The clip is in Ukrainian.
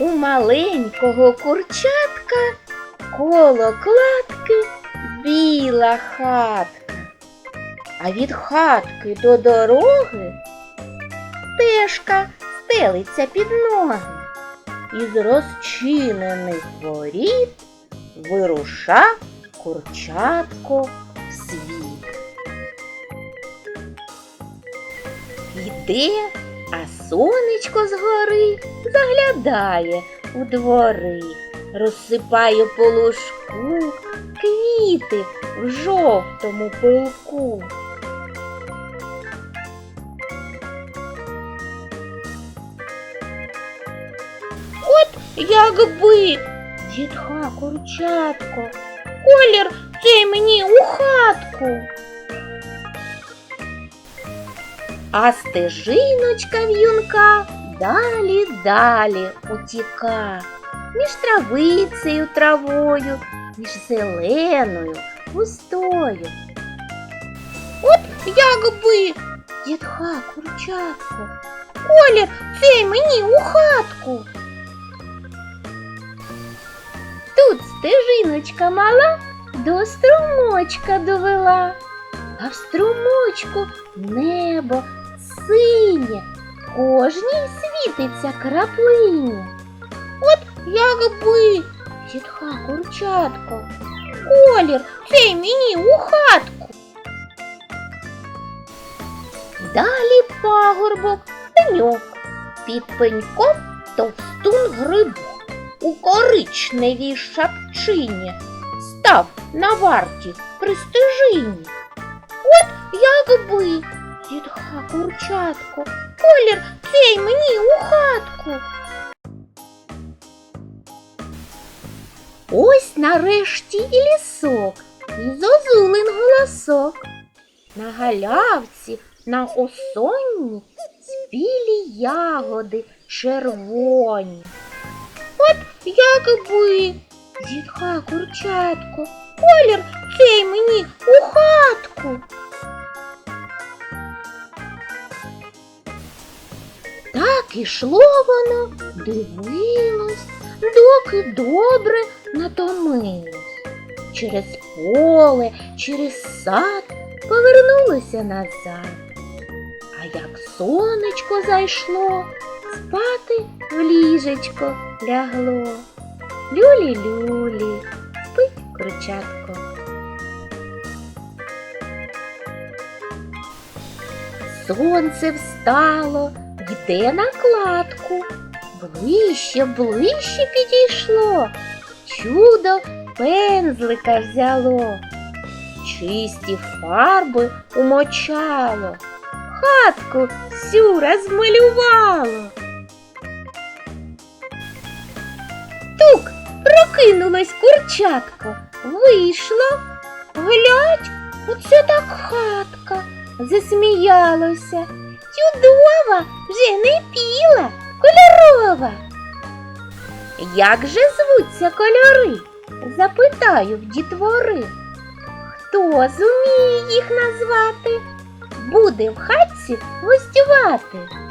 маленького курчатка коло кладки біла хатка. А від хатки до дороги стежка стелиться під ноги. Із розчинених воріт вируша курчатко в світ. Йде, а сонечко згори заглядає у двори, розсипає по лужку квіти в жовтому пилку. От якби, зітха курчатко, колір цей мені у хатку. А стежиночка в'юнка далі далі утіка, між травицею травою, між зеленою густою. От якби, дітха курчатко, колір цей мені у хатку. Тут стежиночка мала до струмочка довела, а в струмочку небо синє, кожній світиться краплиня. От якби, зітха курчатко, колір цей мені у хатку. Далі пагорбок, пеньок, під пеньком товстун грибок у коричневій шапчині став на варті при стежині. От якби, дідха курчатко, колір цей мені у хатку. Ось нарешті і лісок, і зозулин голосок. На галявці, на осонні спілі ягоди червоні. От якби, зітха курчатко, колір цей мені у хатку. Ішло воно, дивилось, доки добре натомилось. Через поле, через сад повернулося назад. А як сонечко зайшло, спати в ліжечко лягло. Люлі-люлі, спить курчатко. Сонце встало, йде на кладку. Ближче, ближче підійшло. Чудо пензлика взяло. Чисті фарби умочало, хатку всю розмалювало. Тук прокинулось курчатко, вийшло. Глядь, оце так хатка. Засміялося. Чудова, вже не піла, кольорова. Як же звуться кольори? Запитаю в дітвори. Хто зуміє їх назвати? Буде в хатці гостювати.